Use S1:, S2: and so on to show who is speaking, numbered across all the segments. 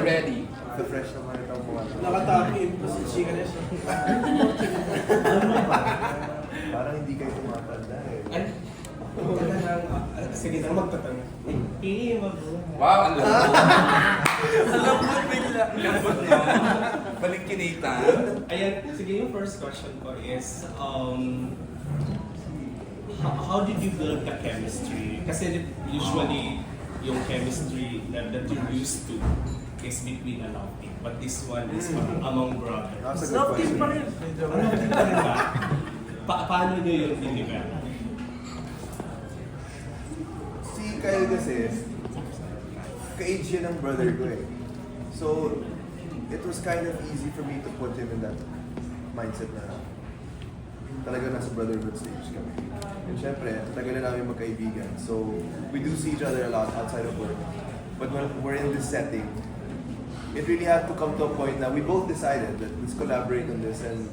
S1: We're ready.
S2: The fresh naman itong mga
S3: Nakatapi pa si Chika na siya.
S2: Parang hindi kayo tumatanda eh.
S3: Ay, Sige na magtatanong. Eh, mag-
S1: Wow, ang lambot.
S3: Bigla.
S1: lambot mo. Balik kinita.
S3: Ayan, sige yung first question ko is, um, how, how did you build the chemistry? Kasi usually, yung chemistry that, that you're used to is between a love team. But this one is among brothers.
S2: That's a good
S3: Love team
S2: question.
S3: pa rin. Love team pa rin ba? Pa- paano nyo yung in-develop?
S2: Si Kyle kasi, ka-age yun ng brother ko eh. So, it was kind of easy for me to put him in that mindset na talaga nasa brotherhood stage kami. And syempre, tagal na namin magkaibigan. So, we do see each other a lot outside of work. But when we're in this setting, it really had to come to a point that we both decided that let's collaborate on this and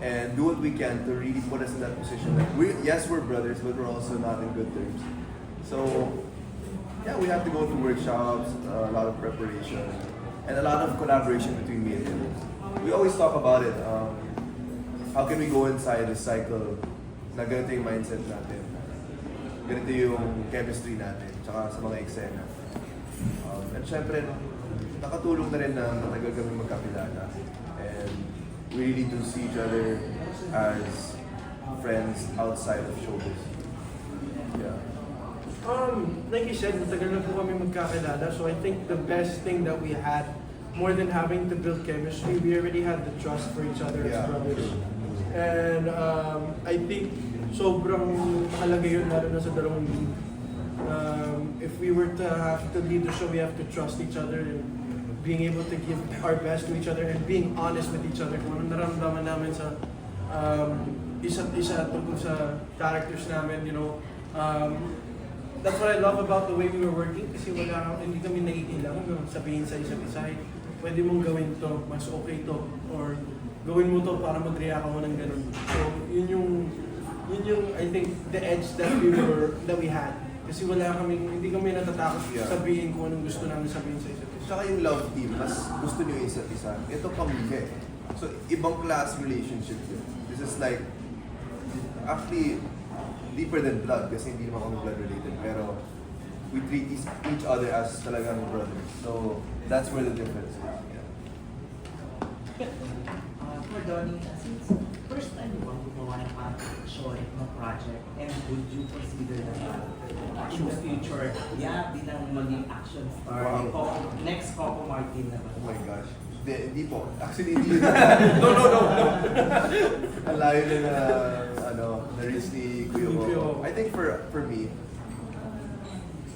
S2: and do what we can to really put us in that position that we yes we're brothers but we're also not in good terms. So yeah, we have to go through workshops, uh, a lot of preparation, and a lot of collaboration between me and him. We always talk about it. Um, how can we go inside a cycle na ganito yung mindset natin? Ganito yung chemistry natin, tsaka sa mga eksena. Um, and syempre, nakatulong na rin na matagal kami magkakilala. And we really do see each other as friends outside of showbiz. Yeah.
S4: Um, like you said, matagal na po kami magkakilala. So I think the best thing that we had, more than having to build chemistry, we already had the trust for each other
S2: Yeah.
S4: as brothers. And um, I think sobrang mahalaga yun lalo na sa dalawang lead. Um, if we were to have to lead the show, we have to trust each other and being able to give our best to each other and being honest with each other kung anong naramdaman namin sa um, isa't isa tungkol sa characters namin, you know. Um, that's what I love about the way we were working kasi wala hindi kami nakikilang no, sabihin sa isa't isa "Hey, pwede mong gawin to mas okay to or gawin mo to para mag-react ako ng ganun so yun yung yun yung I think the edge that we were that we had kasi wala kami hindi kami natatakot
S2: Yeah.
S4: sabihin kung anong gusto namin sabihin sa isa't isa
S2: Tsaka yung love team, mas gusto nyo yung isa't isa. Ito pamilya. So, ibang class relationship yun. This is like, actually, deeper than blood kasi hindi naman kami blood related. Pero, we treat each other as talagang brothers. So, that's where the difference is. Yeah.
S5: Uh, for Donnie, since first time mo bang gumawa ng parang short ng project and would you consider na uh, in the future, yeah, bilang maging action star,
S2: Wow.
S5: Coco, next Coco Martin na ba?
S2: Oh my gosh. Hindi, hindi po. Actually, hindi
S4: no no no no
S2: Ang layo na na, ano, na-reach ni Kuya. Coco. I think for for me,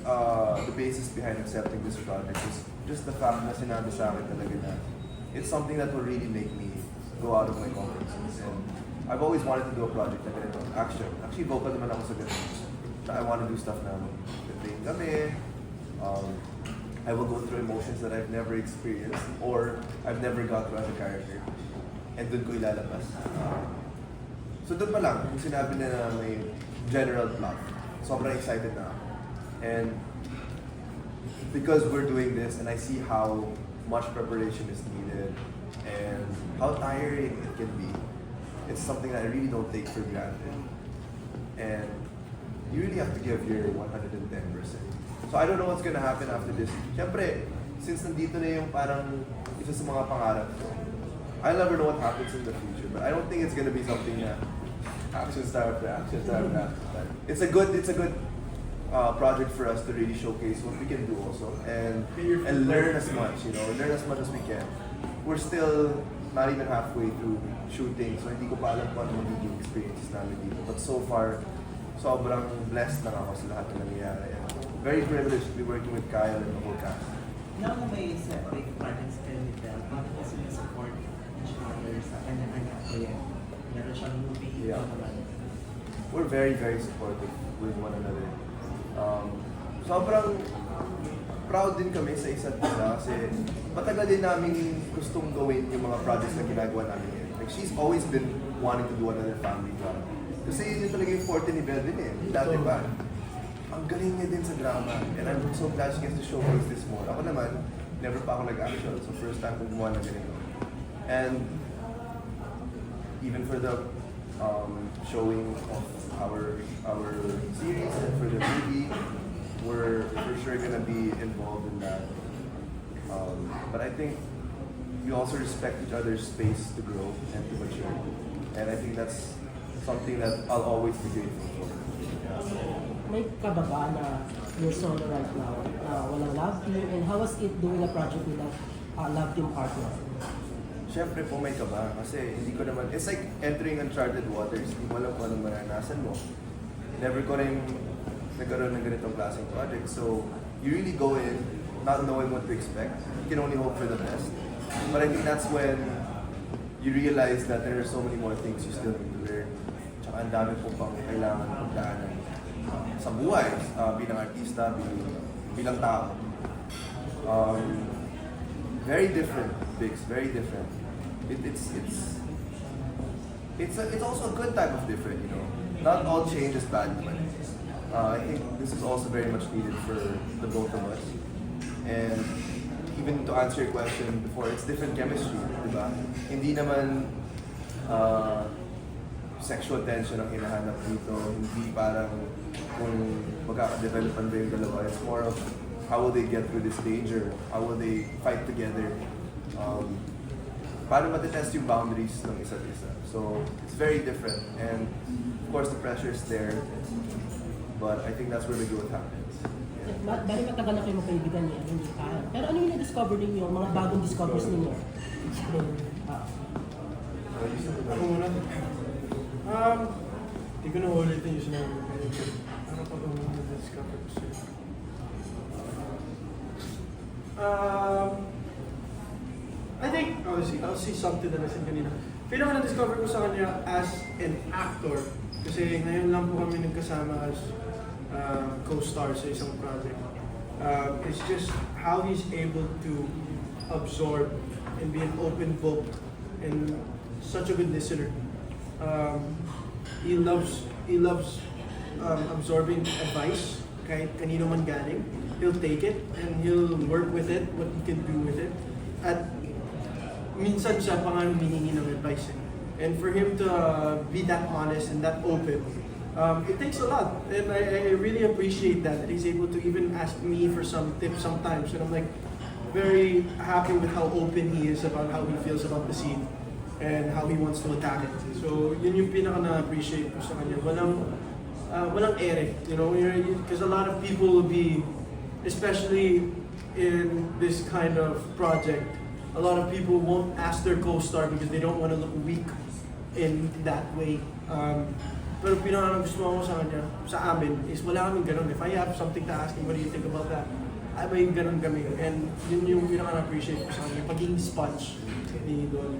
S2: uh, the basis behind accepting this project is just the fact na sinabi sa akin talaga na it's something that will really make me go out of my comfort zone. And I've always wanted to do a project na ganito. Action. Actually, vocal naman ako sa ganito. I want to do stuff na train kami. Um, I will go through emotions that I've never experienced or I've never got through as a character. And doon ko ilalabas. So doon pa lang, kung sinabi na na may general plot, sobrang excited na. And because we're doing this and I see how much preparation is needed and how tiring it can be, it's something that I really don't take for granted. And you really have to give your 110%. So I don't know what's gonna happen after this. Siyempre, since nandito na yung parang isa sa mga pangarap ko, I'll never know what happens in the future. But I don't think it's gonna be something na action star after action star after action star. It's a good, it's a good uh, project for us to really showcase what we can do also and and learn as much, you know, learn as much as we can. We're still not even halfway through shooting, so hindi ko pa alam kung ano magiging experiences namin dito. But so far, sobrang blessed lang ako sa lahat ng nangyayari. And very privileged to be working with Kyle and the whole cast.
S5: Now na may separate projects kayo ni Belle, paano kasi support each other sa kanya-kanya project? Meron siyang movie,
S2: Yeah.
S5: naman.
S2: we're very, very supportive with one another. Um, sobrang proud din kami sa isa't isa kasi matagal din namin gustong gawin yung mga projects na ginagawa namin ngayon. Like, she's always been wanting to do another family drama. Kasi yun yung talaga yung forte ni Belle din eh. Dati pa. Ang galing niya din sa drama. And I'm so glad she gets to showcase this more. Ako naman, never pa ako nag-action. So first time ko gumawa ng ganito. And even for the um, showing of our our series and for the movie, we're for sure gonna be involved in that. Um, but I think we also respect each other's space to grow and to mature. And I think that's something that I'll always be grateful for.
S6: May kababa na you're solo right now, uh, walang love team, and how was it doing a project with a uh, love team partner?
S2: Siyempre po may kaba kasi hindi ko naman, it's like entering uncharted waters. Hindi mo alam kung anong maranasan mo. Never ko rin nagkaroon ng ganitong klaseng project. So, you really go in not knowing what to expect. You can only hope for the best. But I think that's when you realize that there are so many more things you still need to learn. Tsaka ang dami po pang kailangan pagdaanan uh, sa buhay, uh, bilang artista, bilang, bilang tao. Um, very different, Biggs, very different. It, it's it's it's a, it's also a good type of different, you know. Not all change is bad, but uh, I think this is also very much needed for the both of us. And even to answer your question before, it's different chemistry, di ba? Hindi naman uh, sexual tension ang hinahanap dito. Hindi parang kung magkakadevelopan ba yung dalawa. It's more of how will they get through this danger? How will they fight together? Um, paano matetest yung boundaries ng isa't isa? So, it's very different. And of course, the pressure is there. But I think that's where the growth happens.
S6: Ma- dahil matagal na kayo magkaibigan ni ano, ni Kyle. Pero ano yung na-discover ninyo, mga bagong discoveries ninyo? Ah,
S4: Ako muna. Um, hindi ko na ulitin yung sinabi ko. Ano pa bang na-discover ko sa'yo? Um, I think, obviously, I'll see something that I said kanina. Pinaka na-discover ko sa kanya as an actor. Kasi ngayon lang po kami nagkasama as uh, co-stars sa isang project. Um, it's just how he's able to absorb and be an open book and such a good listener. Um, he loves he loves um, absorbing advice kahit kanino man galing. He'll take it and he'll work with it, what he can do with it. At minsan siya pa nga ng advice. eh. And for him to uh, be that honest and that open, um, it takes a lot. And I, I really appreciate that, that he's able to even ask me for some tips sometimes. And I'm like very happy with how open he is about how he feels about the scene and how he wants to attack it. So yun yung pinaka na-appreciate ko sa kanya. Walang, uh, walang ere, you know, because a lot of people will be, especially in this kind of project, a lot of people won't ask their co-star because they don't want to look weak in that way. Um, pero pinaka gusto ko sa kanya, sa amin, is wala kaming ganun. If I have something to ask him, what do you think about that? Ay, may ganun kami. And yun yung pinaka na-appreciate ko sa kanya, pagiging sponge ni Dolly.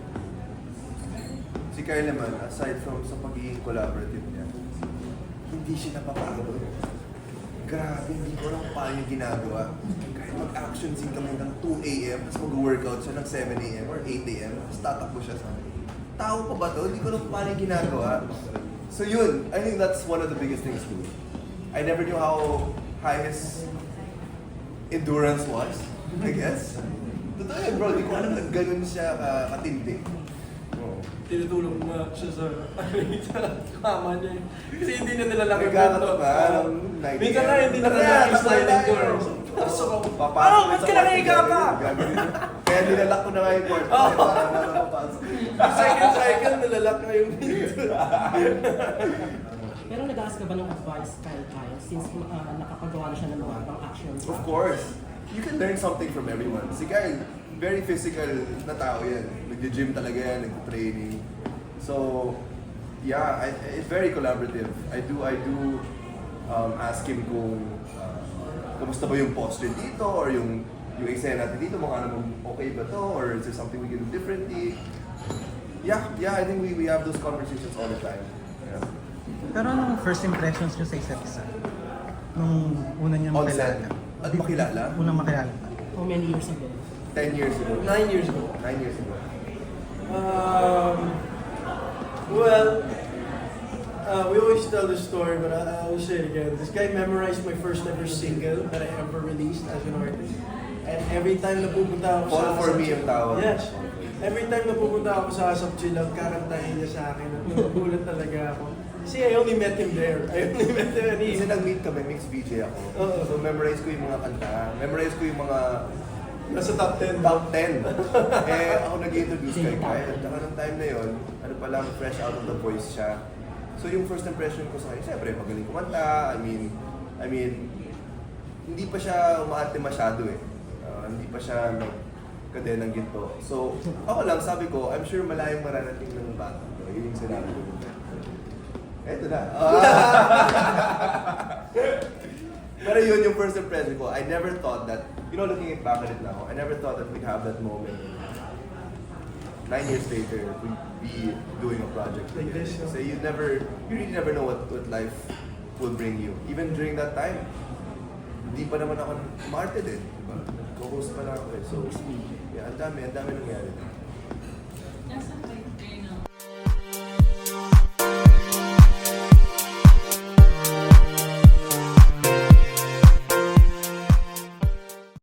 S2: Si Kyle naman, aside from sa pagiging collaborative niya, hindi siya napapagod. Grabe, hindi ko alam kung paano yung ginagawa. Kahit mag-action scene kami ng 2 a.m., tapos mag-workout siya ng 7 a.m. or 8 a.m., tapos tatakbo siya sa akin. Tao pa ba to? Hindi ko alam kung paano yung ginagawa. So yun, I think that's one of the biggest things too. I never knew how high his endurance was, I guess. Totoo yun bro, hindi ko alam na ganun siya ka- katindi. Oo.
S4: tinutulong na siya sa kama niya. eh. Kasi hindi na nila laki
S2: Nagkakato ba?
S4: Minsan na hindi na nila laki sliding door. Pasok ako. Parang, ba't ka
S2: kwarto,
S4: pa?
S2: gagawin-. Kaya nilalak ko na nga yung kwarto.
S4: Oo.
S2: Para na mapasok.
S4: Second cycle, nilalak na yung pinto.
S6: pero nag-ask ka ba ng advice kay Kyle since uh, nakapagawa na siya ng mga pang action?
S2: Of course. You can learn something from everyone. Si Kyle, very physical na tao yan. Nag-gym talaga yan, nag-training. So, yeah, I, it's very collaborative. I do, I do um, ask him kung uh, kumusta ba yung posture dito or yung yung eksena natin dito, mukha naman okay ba to or is there something we can do differently? Yeah, yeah, I think we, we have those conversations all the time. Yeah.
S7: Pero anong first impressions nyo sa isa't isa? Nung una niyo
S2: On set?
S7: makilala?
S2: At makilala?
S7: Unang makilala.
S6: How many years ago?
S2: 10 years ago.
S4: Nine years ago.
S2: 9 years ago.
S4: Um, well, Uh, we always tell this story, but I, I'll say it again. This guy memorized my first ever single that I ever released as an artist. And every time na pupunta ako sa
S2: Fall for me yung tawag.
S4: Yes. Every time na pupunta ako sa Asap Chill, kakantahin niya sa akin. At nagugulat talaga ako. Kasi I only met him there. I only met him he...
S2: Kasi nag-meet kami, mixed VJ ako.
S4: Oo.
S2: So memorize ko yung mga kanta. Memorize ko yung mga
S4: Nasa top 10.
S2: top 10. eh, ako nag-introduce kay Kyle. At saka nung time na yun, ano pa lang, fresh out of the voice siya. So yung first impression ko sa kanya, siyempre, magaling kumanta. I mean, I mean, hindi pa siya umaarte masyado eh. Ah, hindi pa siya nagkadenang ginto. So, ako lang, sabi ko, I'm sure malayong mararating ng bata. ko. Yun yung sinabi ko. Eto na. Pero yun yung first impression ko. I never thought that, you know, looking back at it now, I never thought that we'd have that moment. Nine years later, we'd be doing a project
S4: Like this?
S2: So you never, you really never know what, what life will bring you. Even during that time, hindi pa naman ako umarte din. Diba? Co-host pa lang ako eh. So, yeah, ang dami, ang dami nangyari.
S8: Nasa